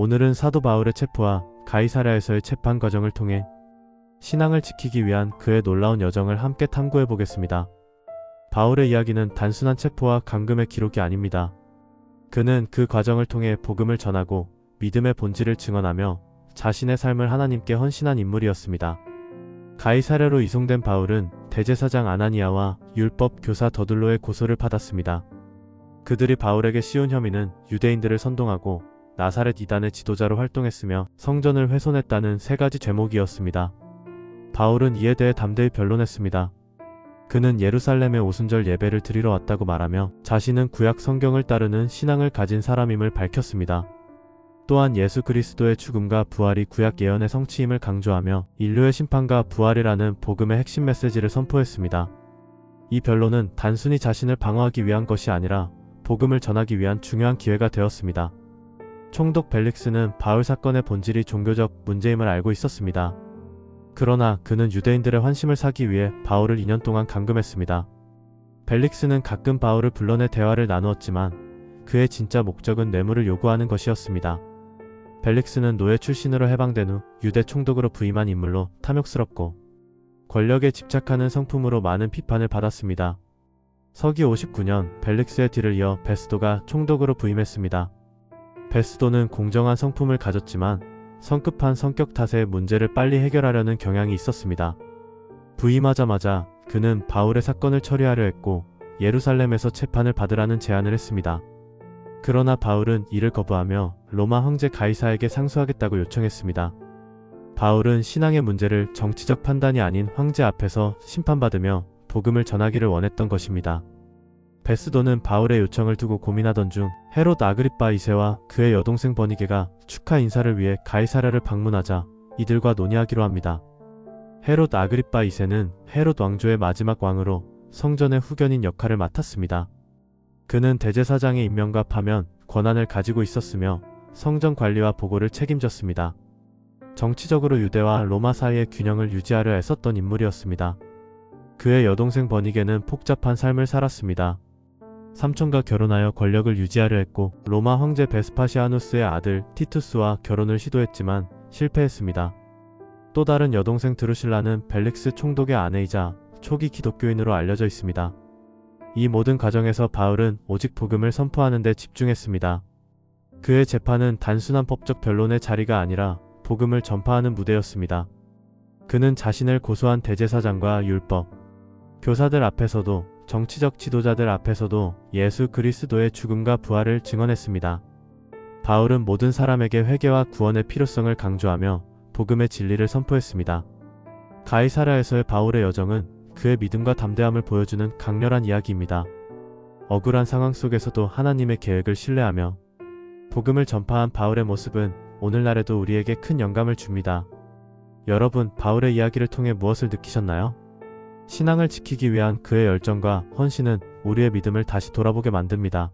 오늘은 사도 바울의 체포와 가이사랴에서의 재판 과정을 통해 신앙을 지키기 위한 그의 놀라운 여정을 함께 탐구해 보겠습니다. 바울의 이야기는 단순한 체포와 감금의 기록이 아닙니다. 그는 그 과정을 통해 복음을 전하고 믿음의 본질을 증언하며 자신의 삶을 하나님께 헌신한 인물이었습니다. 가이사랴로 이송된 바울은 대제사장 아나니아와 율법 교사 더둘로의 고소를 받았습니다. 그들이 바울에게 씌운 혐의는 유대인들을 선동하고 나사렛 이단의 지도자로 활동했으며 성전을 훼손했다는 세 가지 죄목이었습니다. 바울은 이에 대해 담대히 변론했습니다. 그는 예루살렘에 오순절 예배를 드리러 왔다고 말하며 자신은 구약 성경을 따르는 신앙을 가진 사람임을 밝혔습니다. 또한 예수 그리스도의 죽음과 부활이 구약 예언의 성취임을 강조하며 인류의 심판과 부활이라는 복음의 핵심 메시지를 선포했습니다. 이 변론은 단순히 자신을 방어하기 위한 것이 아니라 복음을 전하기 위한 중요한 기회가 되었습니다. 총독 벨릭스는 바울 사건의 본질이 종교적 문제임을 알고 있었습니다. 그러나 그는 유대인들의 환심을 사기 위해 바울을 2년 동안 감금했습니다. 벨릭스는 가끔 바울을 불러내 대화를 나누었지만 그의 진짜 목적은 뇌물을 요구하는 것이었습니다. 벨릭스는 노예 출신으로 해방된 후 유대 총독으로 부임한 인물로 탐욕스럽고 권력에 집착하는 성품으로 많은 비판을 받았습니다. 서기 59년 벨릭스의 뒤를 이어 베스도가 총독으로 부임했습니다. 베스도는 공정한 성품을 가졌지만 성급한 성격 탓에 문제를 빨리 해결하려는 경향이 있었습니다. 부임하자마자 그는 바울의 사건을 처리하려 했고 예루살렘에서 재판을 받으라는 제안을 했습니다. 그러나 바울은 이를 거부하며 로마 황제 가이사에게 상수하겠다고 요청했습니다. 바울은 신앙의 문제를 정치적 판단이 아닌 황제 앞에서 심판받으며 복음을 전하기를 원했던 것입니다. 베스도는 바울의 요청을 두고 고민하던 중 헤롯 아그리빠 2세와 그의 여동생 버니게가 축하 인사를 위해 가이사랴를 방문하자 이들과 논의하기로 합니다. 헤롯 아그리빠 2세는 헤롯 왕조의 마지막 왕으로 성전의 후견인 역할을 맡았습니다. 그는 대제사장의 임명과 파면, 권한을 가지고 있었으며 성전 관리와 보고를 책임졌습니다. 정치적으로 유대와 로마 사이의 균형을 유지하려 애썼던 인물이었습니다. 그의 여동생 버니게는 복잡한 삶을 살았습니다. 삼촌과 결혼하여 권력을 유지하려 했고 로마 황제 베스파시아누스의 아들 티투스와 결혼을 시도했지만 실패했습니다. 또 다른 여동생 드루실라는 벨릭스 총독의 아내이자 초기 기독교인으로 알려져 있습니다. 이 모든 과정에서 바울은 오직 복음을 선포하는 데 집중했습니다. 그의 재판은 단순한 법적 변론의 자리가 아니라 복음을 전파하는 무대였습니다. 그는 자신을 고소한 대제사장과 율법, 교사들 앞에서도 정치적 지도자들 앞에서도 예수 그리스도의 죽음과 부활을 증언했습니다. 바울은 모든 사람에게 회개와 구원의 필요성을 강조하며 복음의 진리를 선포했습니다. 가이사라에서의 바울의 여정은 그의 믿음과 담대함을 보여주는 강렬한 이야기입니다. 억울한 상황 속에서도 하나님의 계획을 신뢰하며 복음을 전파한 바울의 모습은 오늘날에도 우리에게 큰 영감을 줍니다. 여러분, 바울의 이야기를 통해 무엇을 느끼셨나요? 신앙을 지키기 위한 그의 열정과 헌신은 우리의 믿음을 다시 돌아보게 만듭니다.